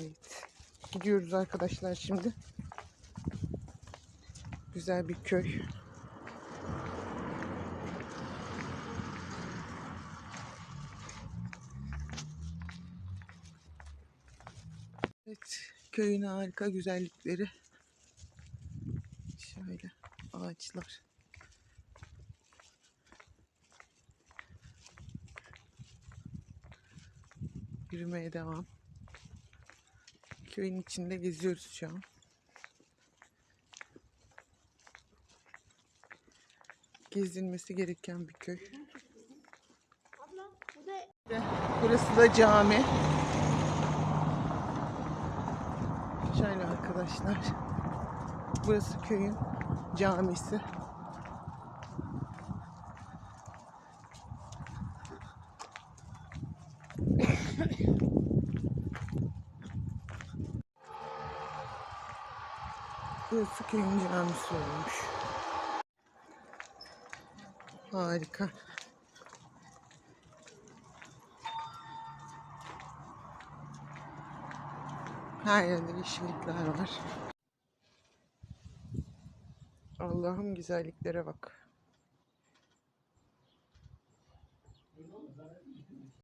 Evet. Gidiyoruz arkadaşlar şimdi. Güzel bir köy. Evet, köyün harika güzellikleri. Şöyle ağaçlar. Yürümeye devam. Köyün içinde geziyoruz şu an. Gezilmesi gereken bir köy. Burası da cami. Şöyle arkadaşlar. Burası köyün camisi. Burası köyün camisi olmuş. Harika. Her yerde yeşillikler var. Allah'ım güzelliklere bak.